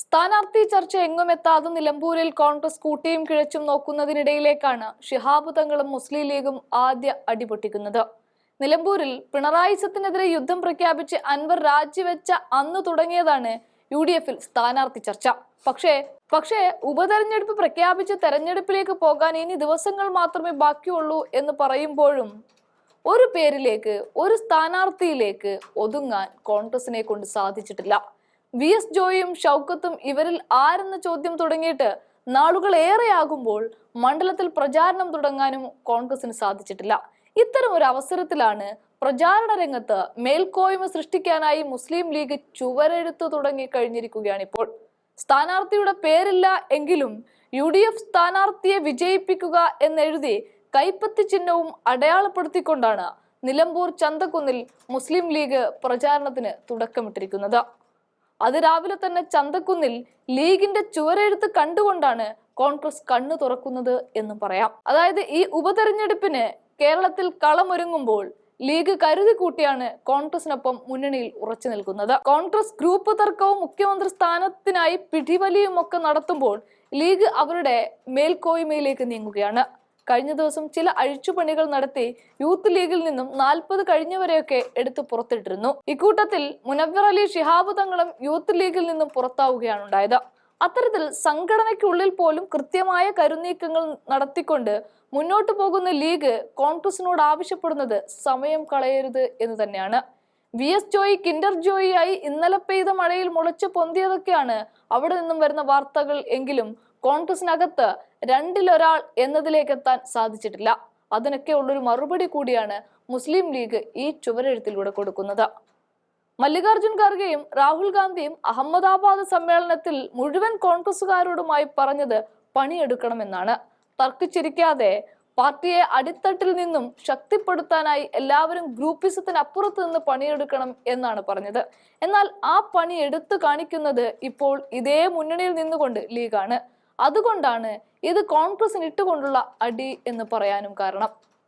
സ്ഥാനാർത്ഥി ചർച്ച എങ്ങും എത്താതെ നിലമ്പൂരിൽ കോൺഗ്രസ് കൂട്ടിയും കിഴച്ചും നോക്കുന്നതിനിടയിലേക്കാണ് ഷിഹാബ് തങ്ങളും മുസ്ലിം ലീഗും ആദ്യ അടിപൊട്ടിക്കുന്നത്. നിലമ്പൂരിൽ പിണറായി സത്തിനെതിരെ യുദ്ധം പ്രഖ്യാപിച്ച് അൻവർ രാജിവെച്ച അന്ന് തുടങ്ങിയതാണ് യു ഡി എഫിൽ സ്ഥാനാർത്ഥി ചർച്ച. പക്ഷേ പക്ഷേ ഉപതെരഞ്ഞെടുപ്പ് പ്രഖ്യാപിച്ച് തെരഞ്ഞെടുപ്പിലേക്ക് പോകാൻ ഇനി ദിവസങ്ങൾ മാത്രമേ ബാക്കിയുള്ളൂ എന്ന് പറയുമ്പോഴും ഒരു പേരിലേക്ക് ഒരു സ്ഥാനാർത്ഥിയിലേക്ക് ഒതുങ്ങാൻ കോൺഗ്രസിനെ കൊണ്ട് സാധിച്ചിട്ടില്ല. വി എസ് ജോയും ഷൗക്കത്തും ഇവരിൽ ആരെന്ന ചോദ്യം തുടങ്ങിയിട്ട് നാളുകൾ ഏറെയാകുമ്പോൾ മണ്ഡലത്തിൽ പ്രചാരണം തുടങ്ങാനും കോൺഗ്രസിന് സാധിച്ചിട്ടില്ല. ഇത്തരം ഒരു അവസരത്തിലാണ് പ്രചാരണ രംഗത്ത് മേൽക്കോയ്മ സൃഷ്ടിക്കാനായി മുസ്ലിം ലീഗ് ചുവരെഴുത്തു തുടങ്ങി കഴിഞ്ഞിരിക്കുകയാണ് ഇപ്പോൾ സ്ഥാനാർത്ഥിയുടെ പേരില്ല എങ്കിലും യു ഡി എഫ് സ്ഥാനാർത്ഥിയെ വിജയിപ്പിക്കുക എന്നെഴുതി കൈപ്പത്തി ചിഹ്നവും അടയാളപ്പെടുത്തിക്കൊണ്ടാണ് നിലമ്പൂർ ചന്തക്കുന്നിൽ മുസ്ലിം ലീഗ് പ്രചാരണത്തിന് തുടക്കമിട്ടിരിക്കുന്നത്. അത് രാവിലെ തന്നെ ചന്തക്കുന്നിൽ ലീഗിന്റെ ചുവരെഴുത്ത് കണ്ടുകൊണ്ടാണ് കോൺഗ്രസ് കണ്ണു തുറക്കുന്നത് എന്ന് പറയാം. അതായത് ഈ ഉപതെരഞ്ഞെടുപ്പിന് കേരളത്തിൽ കളമൊരുങ്ങുമ്പോൾ ലീഗ് കരുതി കൂട്ടിയാണ് കോൺഗ്രസിനൊപ്പം മുന്നണിയിൽ ഉറച്ചു നിൽക്കുന്നത്. കോൺഗ്രസ് ഗ്രൂപ്പ് തർക്കവും മുഖ്യമന്ത്രി സ്ഥാനത്തിനായി പിടിവലിയും ഒക്കെ നടത്തുമ്പോൾ ലീഗ് അവരുടെ മേൽക്കോയ്മയിലേക്ക് നീങ്ങുകയാണ്. കഴിഞ്ഞ ദിവസം ചില അഴിച്ചുപണികൾ നടത്തി യൂത്ത് ലീഗിൽ നിന്നും നാൽപ്പത് കഴിഞ്ഞവരെയൊക്കെ എടുത്തു പുറത്തിട്ടിരുന്നു. ഇക്കൂട്ടത്തിൽ മുനവർ അലി ഷിഹാബ് തങ്ങളും യൂത്ത് ലീഗിൽ നിന്നും പുറത്താവുകയാണ് ഉണ്ടായത്. അത്തരത്തിൽ സംഘടനയ്ക്കുള്ളിൽ പോലും കൃത്യമായ കരുനീക്കങ്ങൾ നടത്തിക്കൊണ്ട് മുന്നോട്ടു പോകുന്ന ലീഗ് കോൺഗ്രസിനോട് ആവശ്യപ്പെടുന്നത് സമയം കളയരുത് എന്ന് തന്നെയാണ്. വി. എസ്. ജോയി കിൻഡർ ജോയിയായി ഇന്നലെ പെയ്ത മഴയിൽ മുളച്ചു പൊന്തിയതൊക്കെയാണ് അവിടെ നിന്നും വരുന്ന വാർത്തകൾ എങ്കിലും കോൺഗ്രസിനകത്ത് രണ്ടിലൊരാൾ എന്നതിലേക്ക് എത്താൻ സാധിച്ചിട്ടില്ല. അതിനൊക്കെ ഉള്ളൊരു മറുപടി കൂടിയാണ് മുസ്ലിം ലീഗ് ഈ ചുവരെഴുത്തിലൂടെ കൊടുക്കുന്നത്. മല്ലികാർജുൻ ഖാർഗെയും രാഹുൽ ഗാന്ധിയും അഹമ്മദാബാദ് സമ്മേളനത്തിൽ മുഴുവൻ കോൺഗ്രസുകാരോടുമായി പറഞ്ഞത് പണിയെടുക്കണമെന്നാണ്. തർക്കിച്ചിരിക്കാതെ പാർട്ടിയെ അടിത്തട്ടിൽ നിന്നും ശക്തിപ്പെടുത്താനായി എല്ലാവരും ഗ്രൂപ്പിസത്തിന് അപ്പുറത്ത് നിന്ന് പണിയെടുക്കണം എന്നാണ് പറഞ്ഞത്. എന്നാൽ ആ പണി എടുത്തു കാണിക്കുന്നത് ഇപ്പോൾ ഇതേ മുന്നണിയിൽ നിന്നുകൊണ്ട് ലീഗാണ്. അതുകൊണ്ടാണ് ഇത് കോൺഗ്രസിന് ഇട്ടുകൊണ്ടുള്ള അടി എന്ന് പറയാനും കാരണം.